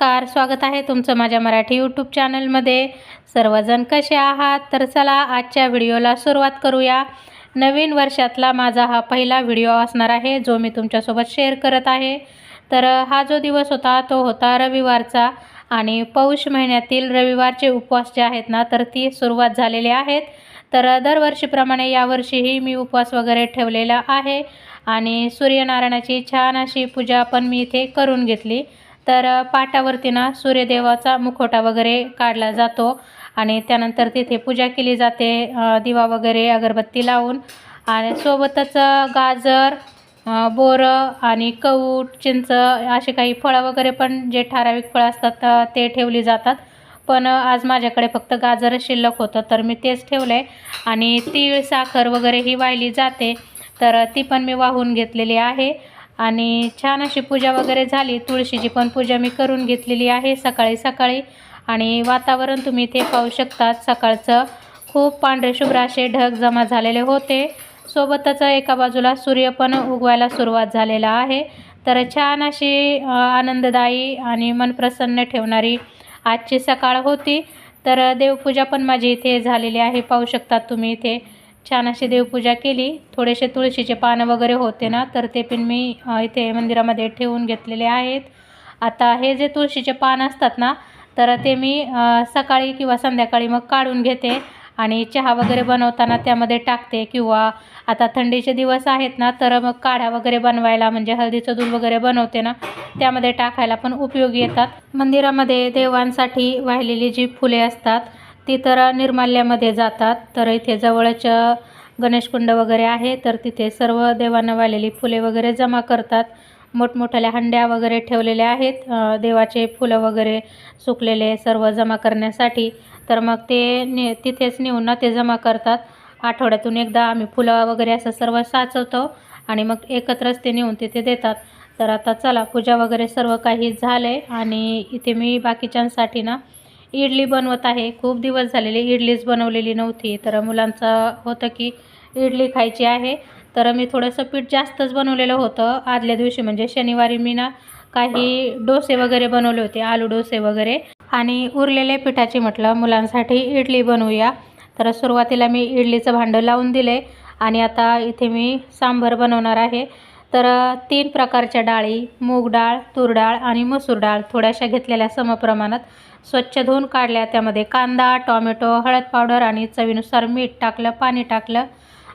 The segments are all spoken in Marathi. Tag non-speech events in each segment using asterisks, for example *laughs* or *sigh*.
नमस्कार स्वागत आहे तुमचं माझ्या मराठी यूट्यूब चॅनलमध्ये सर्वजण कसे आहात? तर चला आजच्या व्हिडिओला सुरुवात करूया. नवीन वर्षातला माझा हा पहिला व्हिडिओ असणार आहे जो मी तुमच्यासोबत शेअर करत आहे. तर हा जो दिवस होता तो होता रविवारचा. आणि पौष महिन्यातील रविवारचे उपवास जे आहेत ना तर ती सुरुवात झालेली आहेत. तर दरवर्षीप्रमाणे यावर्षीही मी उपवास वगैरे ठेवलेला आहे. आणि सूर्यनारायणाची छान अशी पूजा पण मी इथे करून घेतली. तर पाटावरती ना सूर्यदेवाचा मुखवटा वगैरे काढला जातो आणि त्यानंतर तिथे पूजा केली जाते दिवा वगैरे अगरबत्ती लावून. आणि सोबतच गाजर बोरं आणि कऊट चिंच असे काही फळं वगैरे पण जे ठराविक फळं असतात ते ठेवली जातात. पण आज माझ्याकडे फक्त गाजर शिल्लक होतं तर मी तेच ठेवलं आहे आणि तीळ साखर वगैरे ही वाहिली जाते. तर ती पण मी वाहून घेतलेली आहे. आणि छान अशी पूजा वगैरे झाली. तुळशीची पण पूजा मी करून घेतलेली आहे सकाळी सकाळी. आणि वातावरण तुम्ही इथे पाहू शकतात. सकाळचं खूप पांढरे शुभ्र असे ढग जमा झालेले होते. सोबतच एका बाजूला सूर्य पण उगवायला सुरुवात झालेला आहे. तर छान अशी आनंददायी आणि मन प्रसन्न ठेवणारी आजची सकाळ होती. तर देवपूजा पण माझी इथे झालेली आहे. पाहू शकतात तुम्ही इथे. छान अशी देवपूजा केली. थोडेसे तुळशीचे पानं वगैरे होते ना तर ते पण मी इथे मंदिरामध्ये ठेवून घेतलेले आहेत. आता हे जे तुळशीचे पान असतात ना तर ते मी सकाळी किंवा संध्याकाळी मग काढून घेते आणि चहा वगैरे बनवताना त्यामध्ये टाकते किंवा आता थंडीचे दिवस आहेत ना तर मग काढा वगैरे बनवायला म्हणजे हळदीचं दूध वगैरे बनवते ना त्यामध्ये टाकायला पण उपयोगी येतात. मंदिरामध्ये देवांसाठी वाहिलेली जी फुले असतात ती तर निर्माल्यामध्ये जातात. तर इथे जवळच गणेशकुंड वगैरे आहे. तर तिथे सर्व देवांना वालेली फुले वगैरे जमा करतात. मोठमोठ्याल्या हंड्या वगैरे ठेवलेल्या आहेत. देवाचे फुलं वगैरे सुकलेले सर्व जमा करण्यासाठी. तर मग ते ने तिथेच नेऊन ना ते जमा करतात. आठवड्यातून एकदा आम्ही फुलं वगैरे असं सर्व साचवतो आणि मग एकत्रच ते नेऊन तिथे देतात. तर आता चला पूजा वगैरे सर्व काही झालं आहे आणि इथे मी बाकीच्यांसाठी ना इडली बनवत आहे. खूप दिवस झालेली इडलीच बनवलेली नव्हती. तर मुलांचं होतं की इडली खायची आहे. तर मी थोडंसं पीठ जास्तच बनवलेलं होतं. आदल्या दिवशी म्हणजे शनिवारी मी ना काही डोसे वगैरे बनवले होते आलू डोसे वगैरे. आणि उरलेले पिठाची म्हटलं मुलांसाठी इडली बनवूया. तर सुरुवातीला मी इडलीचं भांडं लावून दिले. आणि आता इथे मी सांबर बनवणार आहे. तर तीन प्रकारच्या डाळी मूग डाळ तूर डाळ आणि मसूर डाळ थोड्याशा घेतलेल्या समप्रमाणात स्वच्छ धुवून काढल्या. त्यामध्ये कांदा टॉमॅटो हळद पावडर आणि चवीनुसार मीठ टाकलं पाणी टाकलं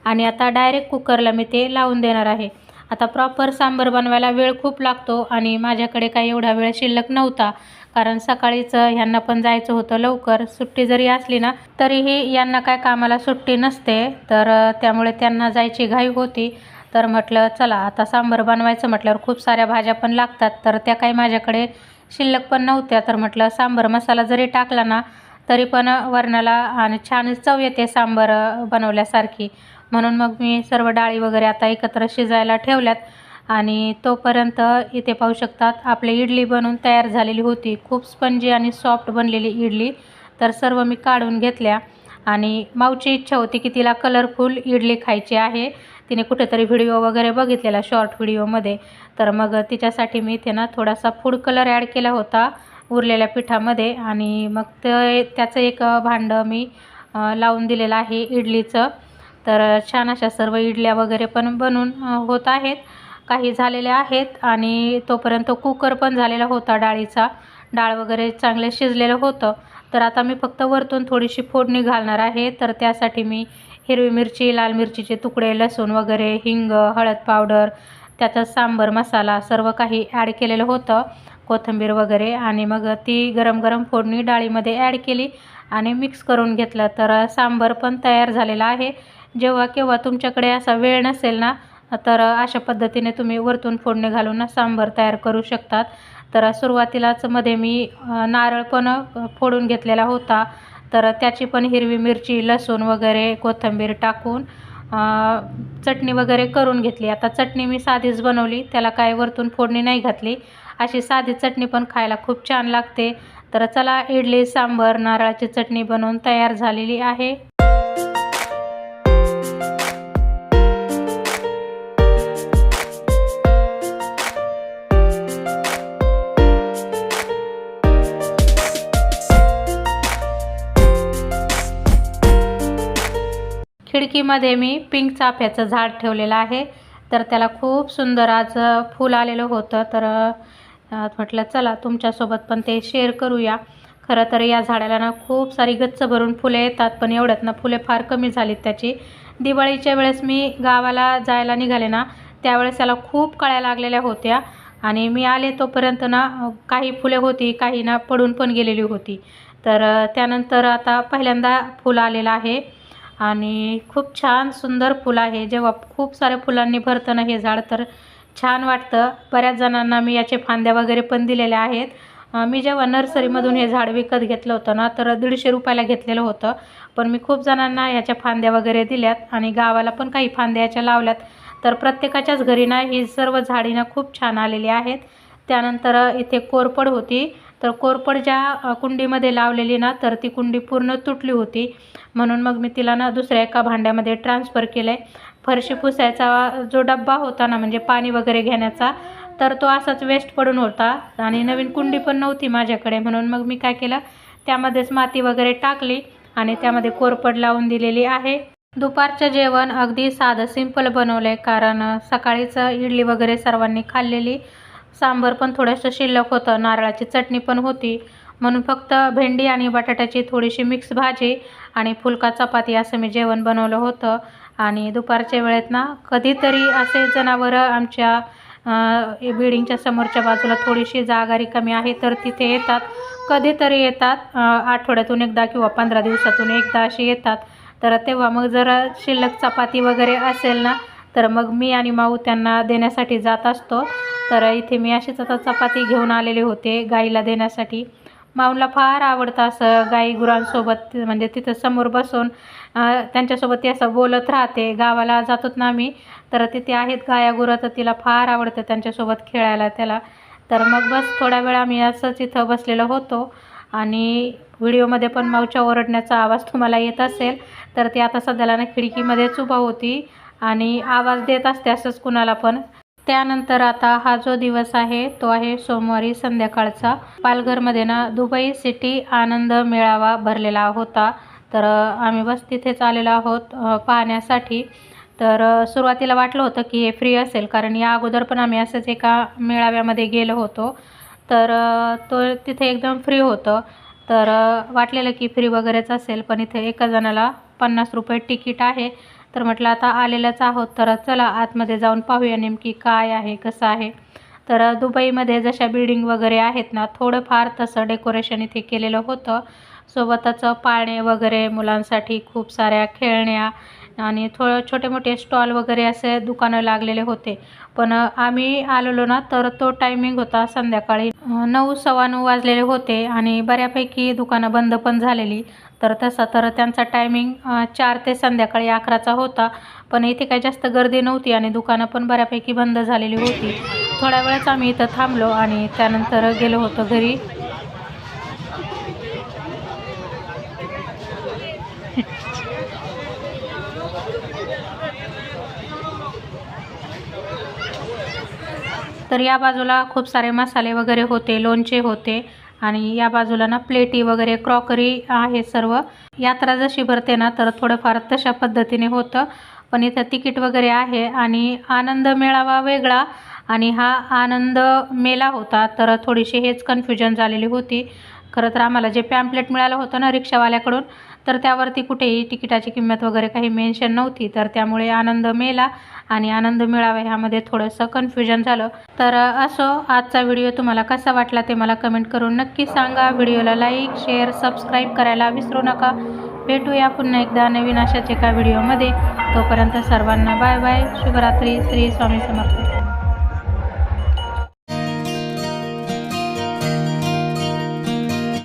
आणि आता डायरेक्ट कुकरला मी ते लावून देणार आहे. आता प्रॉपर सांबर बनवायला वेळ खूप लागतो आणि माझ्याकडे काही एवढा वेळ शिल्लक नव्हता. कारण सकाळीच ह्यांना पण जायचं होतं लवकर. सुट्टी जरी असली ना तरीही यांना काय कामाला सुट्टी नसते. तर त्यामुळे त्यांना जायची घाई होती. तर म्हटलं चला आता सांबर बनवायचं म्हटल्यावर खूप साऱ्या भाज्या पण लागतात. तर त्या काही माझ्याकडे शिल्लक पण नव्हत्या. तर म्हटलं सांबर मसाला जरी टाकला ना तरी पण वरणाला आणि छान चव येते सांबर बनवल्यासारखी. म्हणून मग मी सर्व डाळी वगैरे आता एकत्र शिजायला ठेवल्यात. आणि तोपर्यंत इथे पाहू शकतात आपली इडली बनवून तयार झालेली होती. खूप स्पंजी आणि सॉफ्ट बनलेली इडली. तर सर्व मी काढून घेतल्या. आणि माऊची इच्छा होती की तिला कलरफुल इडली खायची आहे. तिने कुठेतरी व्हिडिओ वगैरे बघितलेला शॉर्ट व्हिडिओमध्ये तर मग तिच्यासाठी मी इथे ना थोडासा फूड कलर ॲड केला होता उरलेल्या पिठामध्ये. आणि मग ते त्याचं एक भांडं मी लावून दिलेलं आहे इडलीचं. तर छान अशा सर्व इडल्या वगैरे पण बनून होत आहेत. काही झालेल्या आहेत आणि तोपर्यंत कुकर पण झालेला होता डाळीचा. डाळ वगैरे चांगले शिजलेलं होतं. तर आता मी फक्त वरतून थोडीशी फोडणी घालणार आहे. तर त्यासाठी मी हिरवी मिरची लाल मिरचीचे तुकडे लसूण वगैरे हिंग हळद पावडर त्यातच सांबर मसाला सर्व काही ॲड केलेलं होतं कोथिंबीर वगैरे. आणि मग ती गरम गरम फोडणी डाळीमध्ये ॲड केली आणि मिक्स करून घेतलं. तर सांबर पण तयार झालेला आहे. जेव्हा केव्हा तुमच्याकडे असा वेळ नसेल ना तर अशा पद्धतीने तुम्ही वरतून फोडणी घालून सांबर तयार करू शकतात. तर सुरुवातीलाच मध्ये मी नारळ पण फोडून घेतलेला होता. तर त्याची पण हिरवी मिरची लसूण वगैरे कोथिंबीर टाकून चटणी वगैरे करून घेतली. आता चटणी मी साधीच बनवली त्याला काय वरतून फोडणी नाही घातली. अशी साधी चटणी पण खायला खूप छान लागते. तर चला इडली सांबर नारळाची चटणी बनवून तयार झालेली आहे. खिडकीमध्ये मी पिंक चाफ्याचं झाड ठेवलेलं आहे. तर त्याला खूप सुंदर आज फूल आलेलं होतं. तर म्हटलं चला तुमच्यासोबत पण ते शेअर करूया. खरं तर या झाडाला ना खूप सारी गच्च भरून फुले येतात पण एवढ्यात ना फुले फार कमी झालीत त्याची. दिवाळीच्या वेळेस मी गावाला जायला निघाले ना त्यावेळेस त्याला खूप कळ्या लागलेल्या होत्या. आणि मी आले तोपर्यंत ना काही फुले होती काही ना पडून पण गेलेली होती. तर त्यानंतर आता पहिल्यांदा फुलं आलेलं आहे. आणि खूप छान सुंदर फुलं आहे. जेव्हा खूप साऱ्या फुलांनी भरतं ना हे झाड तर छान वाटतं. बऱ्याच जणांना मी याचे फांद्या वगैरे पण दिलेल्या आहेत. मी जेव्हा नर्सरीमधून हे झाड विकत घेतलं होतं ना तर दीडशे रुपयाला घेतलेलं होतं. पण मी खूप जणांना याच्या फांद्या वगैरे दिल्यात आणि गावाला पण काही फांद्या याच्या लावल्यात. तर प्रत्येकाच्याच घरी ना ही सर्व झाडी ना खूप छान आलेली आहेत. त्यानंतर इथे कोरपड होती. तर कोरपड ज्या कुंडीमध्ये लावलेली ना तर ती कुंडी पूर्ण तुटली होती. म्हणून मग मी तिला ना दुसऱ्या एका भांड्यामध्ये ट्रान्सफर केलं आहे फरशी पुसायचा जो डब्बा होता ना म्हणजे पाणी वगैरे घेण्याचा तर तो असाच वेस्ट पडून होता. आणि नवीन कुंडी पण नव्हती माझ्याकडे. म्हणून मग मी काय केलं त्यामध्येच माती वगैरे टाकली आणि त्यामध्ये कोरपड लावून दिलेली आहे. दुपारचं जेवण अगदी साधं सिंपल बनवलं आहे कारण सकाळीचं इडली वगैरे सर्वांनी खाल्लेली. सांबर पण थोडंसं शिल्लक होतं नारळाची चटणी पण होती. म्हणून फक्त भेंडी आणि बटाट्याची थोडीशी मिक्स भाजी आणि फुलका चपाती असं मी जेवण बनवलं होतं. आणि दुपारच्या वेळेत ना कधीतरी असे जनावरं आमच्या बिल्डिंगच्या समोरच्या बाजूला थोडीशी जागा रिकामी आहे तर तिथे येतात. कधीतरी येतात आठवड्यातून एकदा किंवा पंधरा दिवसातून एकदा अशी येतात. तर तेव्हा मग जर शिल्लक चपाती वगैरे असेल ना तर मग मी आणि माऊ त्यांना देण्यासाठी जात असतो. तर इथे मी अशीच आता चपाती घेऊन आलेले होते गाईला देण्यासाठी. माऊला फार आवडतं असं गाई गुरांसोबत म्हणजे तिथं समोर बसून त्यांच्यासोबत ती असं बोलत राहते. गावाला जातोत ना आम्ही तर तिथे आहेत गाया गुरं तर तिला फार आवडतं त्यांच्यासोबत खेळायला त्याला. तर मग बस थोडा वेळ आम्ही असंच इथं बसलेलो होतो. आणि व्हिडिओमध्ये पण माऊच्या ओरडण्याचा आवाज तुम्हाला येत असेल तर ती आता सध्याला ना खिडकीमध्येच उभा होती आणि आवाज देत असते असंच कुणाला पण. त्यानंतर आता हा जो दिवस आहे तो आहे सोमवारी संध्याकाळचा. पालघरमध्ये ना दुबई सिटी आनंद मेळावा भरलेला होता. तर आम्ही बस तिथेच आलेलो आहोत पाहण्यासाठी. तर सुरुवातीला वाटलं होतं की हे फ्री असेल कारण या अगोदर पण आम्ही असंच एका मेळाव्यामध्ये गेलो होतो. तर तो तिथे एकदम फ्री होतं. तर वाटलेलं की फ्री वगैरेच असेल पण इथे एका जणाला पन्नास रुपये तिकीट आहे. तर म्हटलं आता आलेलंच आहोत तर चला आतमध्ये जाऊन पाहूया नेमकी काय आहे कसं आहे. तर दुबईमध्ये जशा बिल्डिंग वगैरे आहेत ना थोडंफार तसं डेकोरेशन इथे केलेलं होतं. सोबतच पाळणे वगैरे मुलांसाठी खूप साऱ्या खेळण्या आणि थोडं छोटे मोठे स्टॉल वगैरे असे दुकानं लागलेले होते. पण आम्ही आलेलो ना तर तो टायमिंग होता संध्याकाळी नऊ सव्वा नऊ वाजलेले होते आणि बऱ्यापैकी दुकानं बंद पण झालेली. तर तसा तर त्यांचा टायमिंग चार ते संध्याकाळी अकराचा होता. पण इथे काही जास्त गर्दी नव्हती आणि दुकानं पण बऱ्यापैकी बंद झालेली होती. थोड्या वेळेस आम्ही इथं थांबलो आणि त्यानंतर गेलो होतो घरी. *laughs* तर या बाजूला खूप सारे मसाले वगैरे होते लोणचे होते आणि या बाजूला ना प्लेटी वगैरे क्रॉकरी आहे सर्व. यात्रा जशी भरते ना तर थोडंफार तशा पद्धतीने होतं. पण इथं तिकीट वगैरे आहे आणि आनंद मेळावा वेगळा आणि हा आनंद मेला होता. तर थोडीशी हेच कन्फ्युजन झालेली होती. खरं तर आम्हाला जे पॅम्पलेट मिळालं होतं ना रिक्षावाल्याकडून तर त्यावरती कुठेही तिकिटाची किंमत वगैरे काही मेन्शन नव्हती. तर त्यामुळे आनंद मेला आणि आनंद मिळावा ह्यामध्ये थोडंसं कन्फ्युजन झालं. तर असो आजचा व्हिडिओ तुम्हाला कसा वाटला ते मला कमेंट करून नक्की सांगा. व्हिडिओला लाईक शेअर सबस्क्राईब करायला विसरू नका. भेटूया पुन्हा एकदा नवीन अशाच एका व्हिडिओमध्ये तोपर्यंत सर्वांना बाय बाय शुभरात्री. श्री स्वामी समर्थ.